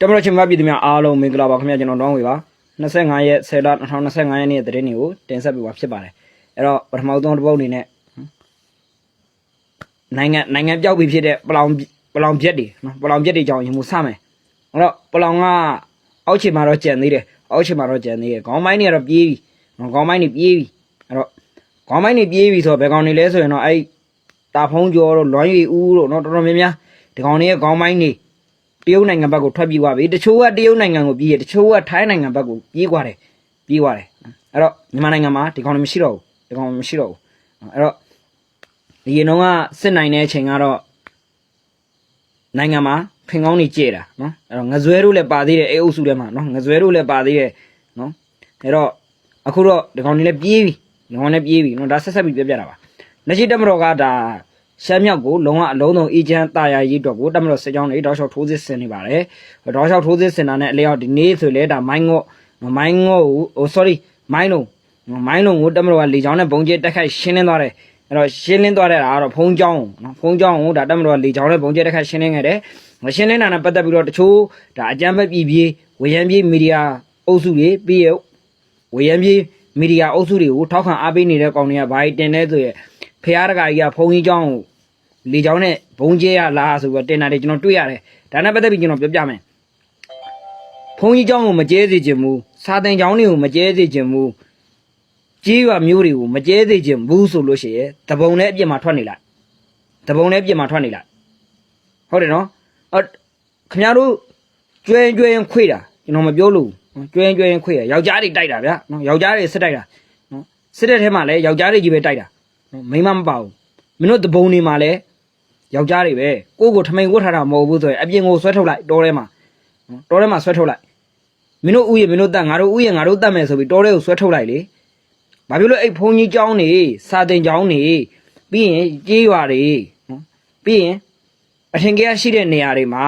တမတော်ချင်းမပြည်သူများအားလုံးမင်္ဂလာပါခင်ဗျာကျွန်တော်တောင်းဝေပါ25ရက်10လ2025ရက်နေ့တဲ့သတင်းတွေကိုတင်ဆက်ပေးပါဖြစ်ပါတယ်အဲ့တော့ပထမဆုံးတစ်ပုတ်အနေနဲ့နိုင်ငံနိုင်ငံပြောက်ပြီးဖြစ်တဲ့ပလောင်ပလောင်ပြက်တွေနော်ပလောင်ပြက်တွေကြောင့်ရင်မှုစမယ်အဲ့တော့ပလောင်ကအောက်ခြေမှာတော့ကြံသေးတယ်အောက်ခြေမှာတော့ကြံသေးတယ်ခေါင်းပိုင်းတွေကတော့ပြေးပြီနော်ခေါင်းပိုင်းတွေပြေးပြီအဲ့တော့ခေါင်းပိုင်းတွေပြေးပြီဆိုတော့ဘယ်ကောင်တွေလဲဆိုရင်တော့အဲ့တာဖုံးကျော်တို့လွမ်းရီဦးတို့နော်တော်တော်များများဒီကောင်တွေရဲ့ခေါင်းပိုင်းတွေ တရုတ်နိုင်ငံဘက်ကိုထွက်ပြေးသွားပြီတချို့ကတရုတ်နိုင်ငံကိုပြေးရတချို့ကထိုင်းနိုင်ငံဘက်ကိုပြေးသွားတယ်ပြေးသွားတယ်အဲ့တော့မြန်မာနိုင်ငံမှာဒီကောင်တွေမရှိတော့ဘူးဒီကောင်တွေမရှိတော့ဘူးအဲ့တော့ဒီရင်တော့ကစစ်နိုင်တဲ့အချိန်ကတော့နိုင်ငံမှာဖင်ကောင်းနေကြဲတာနော်အဲ့တော့ငဇွဲတို့လည်းပါသေးတယ်အေးအုပ်စုထဲမှာနော်ငဇွဲတို့လည်းပါသေးတယ်နော်အဲ့တော့အခုတော့ဒီကောင်တွေလည်းပြေးပြီဒီကောင်လည်းပြေးပြီနော်ဒါဆက်ဆက်ပြီးပြောပြတာပါလက်ရှိတက်မတော်ကဒါ ရှမ်းမြောက်ကိုလုံးဝအလုံးစုံအေဂျင့်တာယာရေးအတွက်ကိုတက်မတော်စစ်ကြောင်းတွေတောက်လျှောက်ထိုးစစ်ဆင်နေပါတယ်တောက်လျှောက်ထိုးစစ်ဆင်တာနဲ့အလျောက်ဒီနေ့ဆိုလေဒါမိုင်းငေါ့မိုင်းငေါ့ကိုဟို sorry မိုင်းလုံးမိုင်းလုံးကိုတက်မတော်ကလေချောင်းနဲ့ဘုံကျဲတက်ခိုက်ရှင်းလင်းသွားတယ်အဲ့တော့ရှင်းလင်းသွားတဲ့အားတော့ဖုံးကြောင်းနော်ဖုံးကြောင်းကိုဒါတက်မတော်ကလေချောင်းနဲ့ဘုံကျဲတက်ခိုက်ရှင်းလင်းခဲ့တယ်ရှင်းလင်းတာနဲ့ပတ်သက်ပြီးတော့တချို့ဒါအကြမ်းဖက်ပြည်ပြည်ဝေယံပြည်မီဒီယာအုပ်စုတွေပြီးရဝေယံပြည်မီဒီယာအုပ်စုတွေကိုထောက်ခံအားပေးနေတဲ့ကောင်တွေကဘာကြီးတင်လဲဆိုရဖះတကာကြီးကဖုံးကြီးကြောင်းကို လေချောင်းနဲ့ဘုံကျဲရလားဆိုပြီးတော့တင်တာတွေကျွန်တော်တွေ့ရတယ်ဒါနဲ့ပတ်သက်ပြီးကျွန်တော်ပြောပြမယ်ဘုံကြီးချောင်းကိုမကျဲစေချင်ဘူးစာသင်ချောင်းတွေကိုမကျဲစေချင်ဘူးကြေးရွာမျိုးတွေကိုမကျဲစေချင်ဘူးဆိုလို့ရှိရင်တပုံနဲ့အပြစ်မှာထွက်နေလိုက်တပုံနဲ့အပြစ်မှာထွက်နေလိုက်ဟုတ်တယ်နော်အခင်ဗျားတို့ကျွဲကျွဲရင်ခွေတာကျွန်တော်မပြောလို့ကျွဲကျွဲရင်ခွေရယောက်ျားတွေတိုက်တာဗျာနော်ယောက်ျားတွေစစ်တိုက်တာနော်စစ်တဲ့ထဲမှာလည်းယောက်ျားတွေကြီးပဲတိုက်တာနော်မိန်းမမပါဘူးမင်းတို့တပုံတွေမှာလည်း ယောက်ျားတွေပဲကိုကိုထမိန်ဝတ်ထားတာမဟုတ်ဘူးဆိုရင်အပြင်ကိုဆွဲထုတ်လိုက်တောထဲမှာတောထဲမှာဆွဲထုတ်လိုက်မင်းတို့ဥယျာဉ်မင်းတို့တတ်ငါတို့ဥယျာဉ်ငါတို့တတ်မယ်ဆိုပြီးတောထဲကိုဆွဲထုတ်လိုက်လေဘာဖြစ်လို့အဲ့ဘုံကြီးကျောင်းနေစာတင်ကျောင်းနေပြီးရင်ကြေးရွာတွေနော်ပြီးရင်အထင်ကြီးရှိတဲ့နေရာတွေမှာ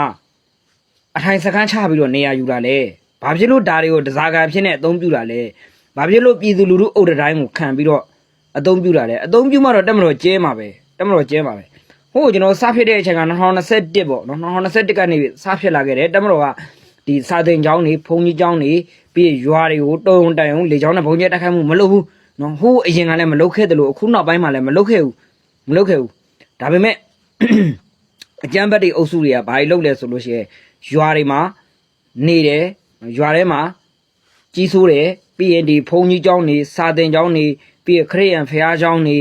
အထိုင်စခန်းချပြီးတော့နေရာယူလာလဲဘာဖြစ်လို့ဒါတွေကိုတစားကံဖြစ်နေအသုံးပြုလာလဲဘာဖြစ်လို့ပြည်သူလူထုအုပ်တတိုင်းကိုခံပြီးတော့အသုံးပြုလာလဲအသုံးပြုမှတော့တက်မတော်ကျဲမှာပဲတက်မတော်ကျဲမှာပဲ ဟိုကျွန်တော်စဖြစ်တဲ့အချိန်က2021ပေါ့နော်2021ကနေစဖြစ်လာခဲ့တယ်တမတော်ကဒီစာသင်ကျောင်းနေဘုံကြီးကျောင်းနေပြီးရွာတွေကိုတုံတိုင်အောင်လေကျောင်းနဲ့ဘုံကျဲတက်ခိုင်းမှုမလုပ်ဘူးနော်ဟိုအရင်ကလည်းမလုပ်ခဲ့တယ်လို့အခုနောက်ပိုင်းမှာလည်းမလုပ်ခဲ့ဘူးမလုပ်ခဲ့ဘူးဒါပေမဲ့အကျမ်းဘတ်တွေအုပ်စုတွေကဘာတွေလုပ်လဲဆိုလို့ရှိရင်ရွာတွေမှာနေတယ်ရွာထဲမှာကြီးဆိုးတယ်ပြီးရင်ဒီဘုံကြီးကျောင်းနေစာသင်ကျောင်းနေပြီးရင်ခရစ်ယာန်ဖះကျောင်းနေ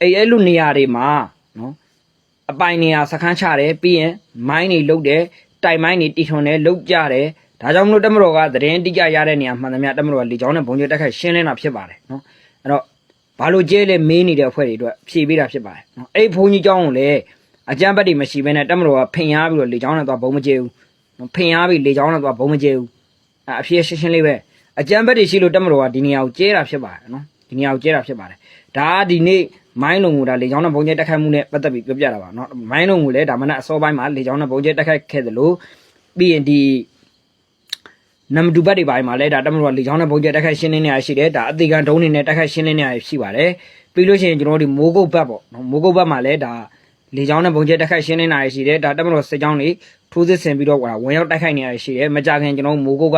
အဲ့အဲ့လိုနေရာတွေမှာနော် အပိုင်နေရာစခန်းချတယ်ပြီးရင်မိုင်းတွေလုတ်တယ်တိုင်မိုင်းတွေတီထွန်တယ်လုတ်ကြတယ်ဒါကြောင့်မလို့တမတော်ကသတင်းတိကျရတဲ့နေရာမှန်သမျှတမတော်ကလေချောင်းနဲ့ဘုံကျဲတက်ခိုက်ရှင်းလင်းတာဖြစ်ပါတယ်နော်အဲ့တော့ဘာလို့ကျဲလဲမေးနေတဲ့အဖွဲ့တွေအတွက်ဖြေပေးတာဖြစ်ပါတယ်နော်အဲ့ဒီဘုံကြီးကျောင်းကိုလည်းအကြမ်းဖက်တွေမရှိဘဲနဲ့တမတော်ကဖင်ရပြီးတော့လေချောင်းနဲ့သွားဘုံမကျဲဘူးနော်ဖင်ရပြီးလေချောင်းနဲ့သွားဘုံမကျဲဘူးအဲ့အဖြစ်ရှင်းရှင်းလေးပဲအကြမ်းဖက်တွေရှိလို့တမတော်ကဒီနေရာကိုကျဲတာဖြစ်ပါတယ်နော်ဒီနေရာကိုကျဲတာဖြစ်ပါတယ်ဒါကဒီနေ့ မိုင်းလုံးကိုဒါလေချောင်းနဲ့ဘုံကျဲတက်ခိုက်မှုနဲ့ပတ်သက်ပြီးပြောပြတာပါเนาะမိုင်းလုံးကိုလည်းဒါမနက်အစောပိုင်းမှာလေချောင်းနဲ့ဘုံကျဲတက်ခိုက်ခဲ့တယ်လို့ပြီးရင်ဒီနမ်ဒူဘတ်တွေပိုင်းမှာလည်းဒါတမလို့လေချောင်းနဲ့ဘုံကျဲတက်ခိုက်ရှင်းလင်းနေရရှိတယ်ဒါအသေးခံဒုံးနေနဲ့တက်ခိုက်ရှင်းလင်းနေရရှိပါတယ်ပြီးလို့ရှိရင်ကျွန်တော်တို့ဒီမိုးကုတ်ဘတ်ပေါ့เนาะမိုးကုတ်ဘတ်မှာလည်းဒါလေချောင်းနဲ့ဘုံကျဲတက်ခိုက်ရှင်းလင်းနေရရှိတယ်ဒါတမလို့စစ်ကြောင်းတွေထိုးစစ်ဆင်ပြီးတော့ဝင်ရောက်တိုက်ခိုက်နေရရှိတယ်မကြခင်ကျွန်တော်မိုးကုတ်က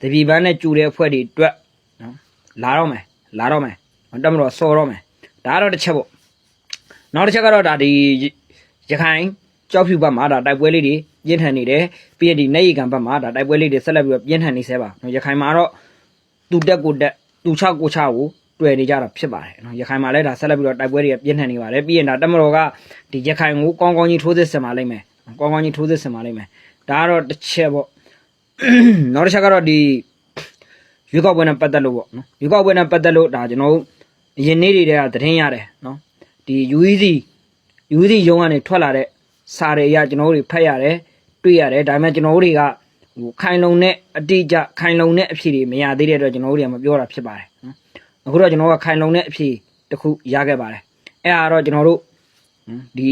တပီပန်းနဲ့ကျူတဲ့အဖွဲ့တွေအတွက်เนาะလာတော့မယ်လာတော့မယ်တမလို့စော်တော့မယ် ဒါကတော့တစ်ချက်ပေါ့နောက်တစ်ချက်ကတော့ဒါဒီရခိုင်ကြောက်ဖြူဘက်မှာဒါတိုက်ပွဲလေးတွေပြင်းထန်နေတယ်ပြီးရင်ဒီနေရီကန်ဘက်မှာဒါတိုက်ပွဲလေးတွေဆက်လက်ပြီးတော့ပြင်းထန်နေဆဲပါနော်ရခိုင်မှာတော့သူတက်ကိုတက်သူချကိုချကိုတွေ့နေကြတာဖြစ်ပါတယ်နော်ရခိုင်မှာလည်းဒါဆက်လက်ပြီးတော့တိုက်ပွဲတွေပြင်းထန်နေပါတယ်ပြီးရင်ဒါတက်မတော်ကဒီရခိုင်ကိုကောင်းကောင်းကြီးထိုးစစ်ဆင်ပါလိမ့်မယ်ကောင်းကောင်းကြီးထိုးစစ်ဆင်ပါလိမ့်မယ်ဒါကတော့တစ်ချက်ပေါ့နောက်တစ်ချက်ကတော့ဒီရွေးကောက်ပွဲနဲ့ပတ်သက်လို့ပေါ့နော်ရွေးကောက်ပွဲနဲ့ပတ်သက်လို့ဒါကျွန်တော်တို့ အရင်နေ့တွေကသတင်းရတယ်နော်ဒီ UEC UEC ရုံးကနေထွက်လာတဲ့စာတွေအရကျွန်တော်တို့တွေဖတ်ရတယ်တွေ့ရတယ်ဒါပေမဲ့ကျွန်တော်တို့တွေကဟိုခိုင်လုံတဲ့အတိအကျခိုင်လုံတဲ့အဖြေတွေမရသေးတဲ့အတွက်ကျွန်တော်တို့တွေကမပြောတာဖြစ်ပါတယ်နော်အခုတော့ကျွန်တော်ကခိုင်လုံတဲ့အဖြေတစ်ခုရခဲ့ပါတယ်အဲ့ဒါတော့ကျွန်တော်တို့ဟွန်းဒီ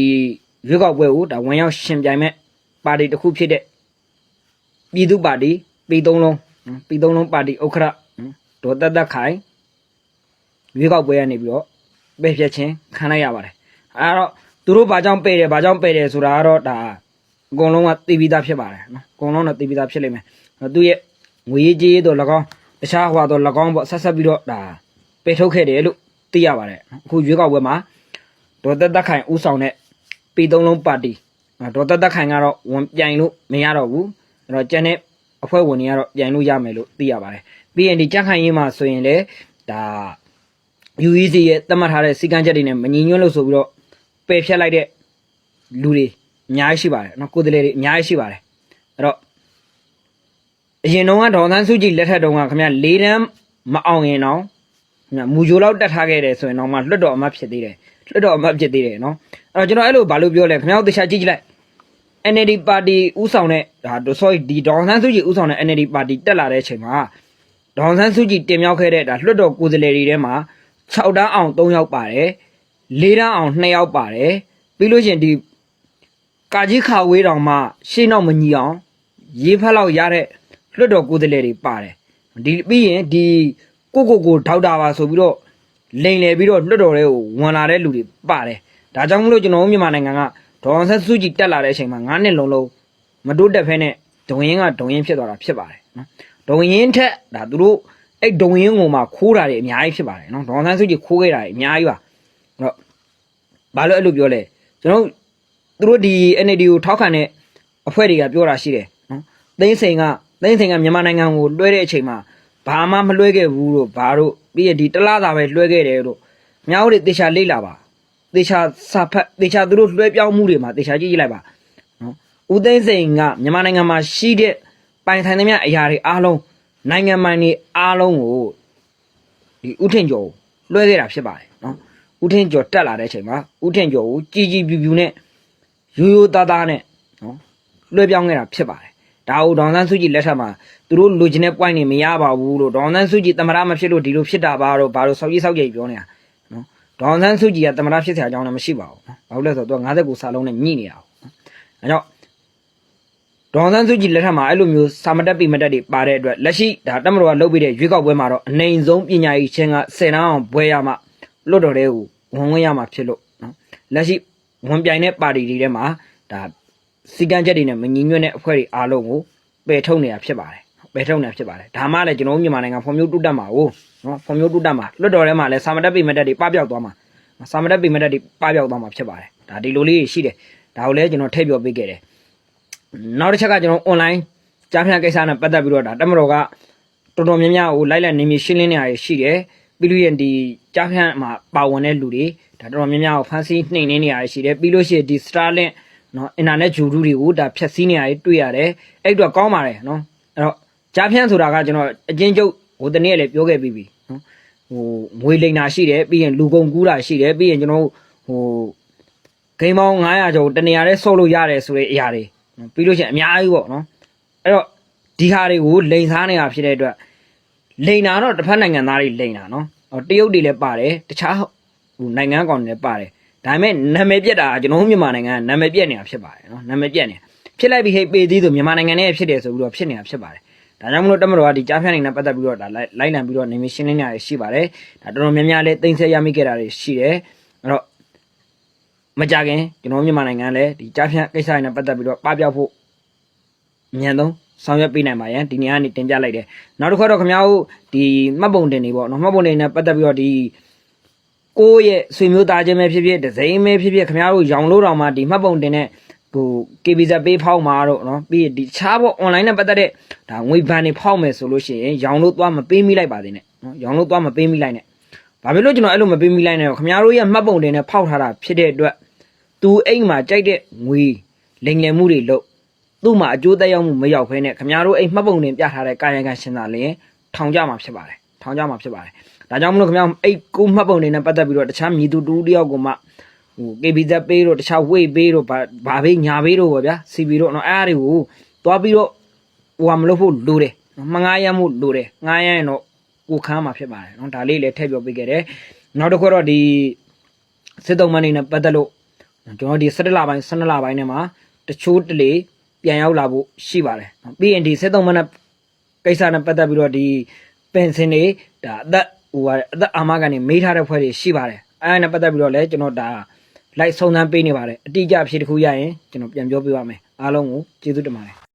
ရွေးကောက်ပွဲကိုဒါဝင်ရောက်ရှင်ပြိုင်မဲ့ပါတီတစ်ခုဖြစ်တဲ့ပြည်သူ့ပါတီပြည်သုံးလုံးဟွန်းပြည်သုံးလုံးပါတီဥက္ခရဟွန်းဒေါ်သက်သက်ခိုင် ရွေးကောက်ပွဲကနေပြီးတော့ပဲ့ဖြတ်ခြင်းခံလိုက်ရပါတယ်အဲတော့သူတို့ဘာကြောင့်ပဲ့တယ်ဘာကြောင့်ပဲ့တယ်ဆိုတာကတော့ဒါအကုန်လုံးကသိပြီးသားဖြစ်ပါတယ်နော်အကုန်လုံးတော့သိပြီးသားဖြစ်လိမ့်မယ်အဲ့သူရဲ့ငွေရေးကြေးရေးတော့၎င်းတခြားဟွာတော့၎င်းပေါ့ဆက်ဆက်ပြီးတော့ဒါပယ်ထုတ်ခဲ့တယ်လို့သိရပါတယ်နော်အခုရွေးကောက်ပွဲမှာဒေါ်သက်သက်ခိုင်ဦးဆောင်တဲ့ပြည်သုံးလုံးပါတီအဲ့ဒေါ်သက်သက်ခိုင်ကတော့ဝင်ပြိုင်လို့မရတော့ဘူးအဲ့တော့ကျန်တဲ့အဖွဲ့ဝင်တွေကတော့ပြိုင်လို့ရမယ်လို့သိရပါတယ်ပြီးရင်ဒီကြက်ခိုင်ရေးမှာဆိုရင်လေဒါ UEC ရဲ့သတ်မှတ်ထားတဲ့စီကံချက်တွေနဲ့မညီညွတ်လို့ဆိုပြီးတော့ပယ်ဖျက်လိုက်တဲ့လူတွေအများကြီးရှိပါတယ်နော်ကိုယ်တလေတွေအများကြီးရှိပါတယ်အဲ့တော့အရင်တုန်းကဒေါ်သန်းစုကြည်လက်ထက်တုန်းကခင်ဗျ၄တန်းမအောင်ရင်တော့ခင်ဗျမူဂျိုလောက်တက်ထားခဲ့တယ်ဆိုရင်တော့မှလွတ်တော်အမတ်ဖြစ်သေးတယ်လွတ်တော်အမတ်ဖြစ်သေးတယ်နော်အဲ့တော့ကျွန်တော်အဲ့လိုဘာလို့ပြောလဲခင်ဗျားတို့တခြားကြည့်ကြည့်လိုက် NLD ပါတီဥဆောင်တဲ့ဒါ sorry ဒီဒေါ်ဆန်းစုကြည်ဥဆောင်တဲ့ NLD ပါတီတက်လာတဲ့အချိန်မှာဒေါ်ဆန်းစုကြည်တင်မြောက်ခဲ့တဲ့ဒါလွှတ်တော်ကိုယ်စားလှယ်တွေထဲမှာ 6တန်းအောင်3ယောက်ပါတယ်4တန်းအောင်2ယောက်ပါတယ်ပြီးလို့ရှရင်ဒီကာကြီးခါဝေးတောင်မှရှေ့နောက်မညီအောင်ရေးဖက်လောက်ရတဲ့လွှတ်တော်ကိုယ်စားလှယ်တွေပါတယ်ဒီပြီးရင်ဒီကိုကိုကိုဒေါက်တာပါဆိုပြီးတော့လိန်လေပြီးတော့လွှတ်တော်တွေကိုဝင်လာတဲ့လူတွေပါတယ်ဒါကြောင့်မလို့ကျွန်တော်တို့မြန်မာနိုင်ငံကဒေါ်အောင်ဆန်းစုကြည်တက်လာတဲ့အချိန်မှာ9နှစ်လုံးလုံးမတိုးတက်ဖဲနဲ့ဒုံရင်ကဒုံရင်ဖြစ်သွားတာဖြစ်ပါတယ်နော်ဒုံရင်ထက်ဒါသူတို့ အဲ့ဒုံရင်ကိုမှခိုးတာတွေအများကြီးဖြစ်ပါတယ်နော်ဒေါ်အောင်ဆန်းစုကြည်ခိုးခဲ့တာတွေအများကြီးပါအဲ့တော့ဘာလို့အဲ့လိုပြောလဲကျွန်တော်သူတို့ဒီ NLD ကိုထောက်ခံတဲ့အဖွဲ့တွေကပြောတာရှိတယ်နော်သိန်းစိန်ကသိန်းစိန်ကမြန်မာနိုင်ငံကိုလွှဲတဲ့အချိန်မှာဘာမှမလွှဲခဲ့ဘူးလို့ဘာလို့ပြီးရဒီတလားသာပဲလွှဲခဲ့တယ်လို့မြောက်တွေတေချာလိမ့်လာပါတေချာစာဖတ်တေချာသူတို့လွှဲပြောင်းမှုတွေမှာတေချာကြည့်ကြည့်လိုက်ပါနော်ဦးသိန်းစိန်ကမြန်မာနိုင်ငံမှာရှိတဲ့ပိုင်ဆိုင်သမျှအရာတွေအားလုံး နိုင်ငံပိုင်တွေအားလုံးကိုဒီဦးထင်ကျော်ကိုလွှဲခဲ့တာဖြစ်ပါတယ်နော်ဦးထင်ကျော်တက်လာတဲ့အချိန်မှာဦးထင်ကျော်ကိုကြီးကြီးပြူပြူနဲ့ရိုးရိုးသားသားနဲ့နော်လွှဲပြောင်းခဲ့တာဖြစ်ပါတယ်ဒါကိုဒေါန်ဆန်းစုကြည်လက်ထက်မှာသူတို့လိုချင်တဲ့ point တွေမရပါဘူးလို့ဒေါန်ဆန်းစုကြည်တမရမဖြစ်လို့ဒီလိုဖြစ်တာပါတော့ဘာလို့ဆောက်ကြီးဆောက်ကြီးပြောနေတာနော်ဒေါန်ဆန်းစုကြည်ကတမရဖြစ်စရာအကြောင်းလည်းမရှိပါဘူးနော်ဘာလို့လဲဆိုတော့သူက59စာလုံးနဲ့ညှိနေတာပေါ့နော်အဲကြောင့် ဒေါန်ဆန်းစုကြည်လက်ထက်မှာအဲ့လိုမျိုးစာမတက်ပိမတက်တွေပါတဲ့အတွက်လက်ရှိဒါတက်မတော်ကလုပ်ပြီးတဲ့ရွေးကောက်ပွဲမှာတော့အနိုင်ဆုံးပညာရေးချင်းက10တန်းအောင်ဘွဲရမှလွတ်တော်တဲ့ကိုဝင်ဝင်ရမှာဖြစ်လို့နော်လက်ရှိဝင်ပြိုင်တဲ့ပါတီတွေထဲမှာဒါစီကံချက်တွေနဲ့မညီညွတ်တဲ့အဖွဲ့တွေအားလုံးကိုပယ်ထုတ်နေတာဖြစ်ပါတယ်ပယ်ထုတ်နေတာဖြစ်ပါတယ်ဒါမှလည်းကျွန်တော်တို့မြန်မာနိုင်ငံဖွံ့ဖြိုးတိုးတက်မှာကိုနော်ဖွံ့ဖြိုးတိုးတက်မှာလွတ်တော်ထဲမှာလည်းစာမတက်ပိမတက်တွေပပျောက်သွားမှာစာမတက်ပိမတက်တွေပပျောက်သွားမှာဖြစ်ပါတယ်ဒါဒီလိုလေးရှိတယ်ဒါကိုလည်းကျွန်တော်ထည့်ပြောပေးခဲ့တယ် နောက်တစ်ချက်ကကျွန်တော် online ကြားဖြတ်ကိစ္စနဲ့ပတ်သက်ပြီးတော့ဒါတက်မတော်ကတော်တော်များများကိုလိုက်လိုက်နေမြေရှင်းလင်းနေရရှိတယ်ပြီးလို့ရင်ဒီကြားဖြတ်မှာပါဝင်တဲ့လူတွေဒါတော်တော်များများကိုဖမ်းဆီးနှိမ်နှင်းနေရရှိတယ်ပြီးလို့ရှိရင်ဒီ Starlink နော်အင်တာနက်ဂျူရူတွေကိုဒါဖျက်ဆီးနေရတယ်တွေ့ရတယ်အဲ့တော့ကောင်းပါတယ်နော်အဲ့တော့ကြားဖြတ်ဆိုတာကကျွန်တော်အချင်းချုပ်ဟိုတနေ့လည်းပြောခဲ့ပြီးပြီနော်ဟိုငွေလိမ်တာရှိတယ်ပြီးရင်လူကုန်ကူးတာရှိတယ်ပြီးရင်ကျွန်တော်တို့ဟိုဂိမ်းပေါင်း900ကျော်တနေရာလေးဆော့လို့ရတယ်ဆိုတဲ့အရာတွေနော် ပြီးလို့ရှိရင်အများကြီးပေါ့နော်အဲ့တော့ဒီဟာတွေကိုလိန်စားနေတာဖြစ်တဲ့အတွက်လိန်တာတော့တစ်ဖက်နိုင်ငံသားတွေလိန်တာနော်ဟိုတရုတ်တွေလည်းပါတယ်တခြားဟိုနိုင်ငံကောင်တွေလည်းပါတယ်ဒါပေမဲ့နာမည်ပြက်တာကကျွန်တော်တို့မြန်မာနိုင်ငံကနာမည်ပြက်နေတာဖြစ်ပါတယ်နော်နာမည်ပြက်နေဖြစ်လိုက်ပြီးဟိတ်ပေသေးဆိုမြန်မာနိုင်ငံနဲ့ဖြစ်တယ်ဆိုပြီးတော့ဖြစ်နေတာဖြစ်ပါတယ်ဒါကြောင့်မလို့တက်မတော်ကဒီကြားဖြတ်နေနဲ့ပတ်သက်ပြီးတော့ဒါလိုက်လိုက်လံပြီးတော့နေမရှင်းလင်းနေရရှိပါတယ်ဒါတော်တော်များများလေးတင်ဆက်ရမိခဲ့တာတွေရှိတယ်အဲ့တော့ မကြခင်ကျွန်တော်မြန်မာနိုင်ငံလည်းဒီကြားဖြတ်ကိစ္စတွေနဲ့ပတ်သက်ပြီးတော့ပပျောက်ဖို့အမြန်ဆုံးဆောင်ရွက်ပေးနိုင်ပါရန်ဒီနေ့ကနေတင်ပြလိုက်တယ်နောက်တစ်ခါတော့ခင်ဗျားတို့ဒီမှတ်ပုံတင်တွေပေါ့နော်မှတ်ပုံတင်နဲ့ပတ်သက်ပြီးတော့ဒီကိုယ့်ရဲ့ဆွေမျိုးသားချင်းပဲဖြစ်ဖြစ်ဒဇိမ်းပဲဖြစ်ဖြစ်ခင်ဗျားတို့ရောင်လို့တောင်မှဒီမှတ်ပုံတင်နဲ့ဟို KBZ ပေးဖောက်မှာတော့နော်ပြီးရင်ဒီတခြားပေါ့ online နဲ့ပတ်သက်တဲ့ဒါငွေဘဏ်တွေဖောက်မယ်ဆိုလို့ရှိရင်ရောင်လို့သွားမပေးမိလိုက်ပါသေးနဲ့နော်ရောင်လို့သွားမပေးမိလိုက်နဲ့ဘာဖြစ်လို့ကျွန်တော်အဲ့လိုမပေးမိလိုက်နဲ့တော့ခင်ဗျားတို့ရဲ့မှတ်ပုံတင်နဲ့ဖောက်ထားတာဖြစ်တဲ့အတွက် သူအိမ်မှာကြိုက်တဲ့ငွေလိမ်လည်မှုတွေလုပ်သူ့မှာအကျိုးသက်ရောက်မှုမရောက်ဖဲနဲ့ခမရတို့အိမ်မှတ်ပုံတင်ပြထားတဲ့ကာယကံရှင်သာလျင်ထောင်ကြမှာဖြစ်ပါတယ်ထောင်ကြမှာဖြစ်ပါတယ်ဒါကြောင့်မလို့ခမရအိတ်ကိုမှတ်ပုံတင်နဲ့ပတ်သက်ပြီးတော့တခြားမြည်သူတူတယောက်ကိုမှဟို KBZ ပေးတို့တခြားဝေ့ပေးတို့ဘာဘေးညာဘေးတို့ပေါ့ဗျာ CB တို့နော်အဲ့အားတွေကိုသွားပြီးတော့ဟိုဟာမလုပ်ဖို့လိုတယ်မငားရမှုလိုတယ်ငားရရင်တော့ကိုခန်းမှာဖြစ်ပါတယ်နော်ဒါလေးလည်းထည့်ပြောပေးခဲ့တယ်နောက်တစ်ခုတော့ဒီစစ်တုံးမန်းနေနဲ့ပတ်သက်လို့ ကျွန်တော်ဒီ17လပိုင်း12လပိုင်းထဲမှာတချို့တလေပြန်ရောက်လာဖို့ရှိပါတယ်ပြီးရင်ဒီ73မိနစ်ကိစ္စနဲ့ပတ်သက်ပြီးတော့ဒီပင်စင်တွေဒါအသက်ဟိုအသက်အာမခံနေမေးထားတဲ့ဖွဲ့တွေရှိပါတယ်အဲဒါနဲ့ပတ်သက်ပြီးတော့လည်းကျွန်တော်ဒါ live ဆုံးသမ်းပေးနေပါတယ်အတိအကျအဖြစ်တစ်ခုရရင်ကျွန်တော်ပြန်ပြောပြပါမယ်အားလုံးကိုကျေးဇူးတင်ပါတယ်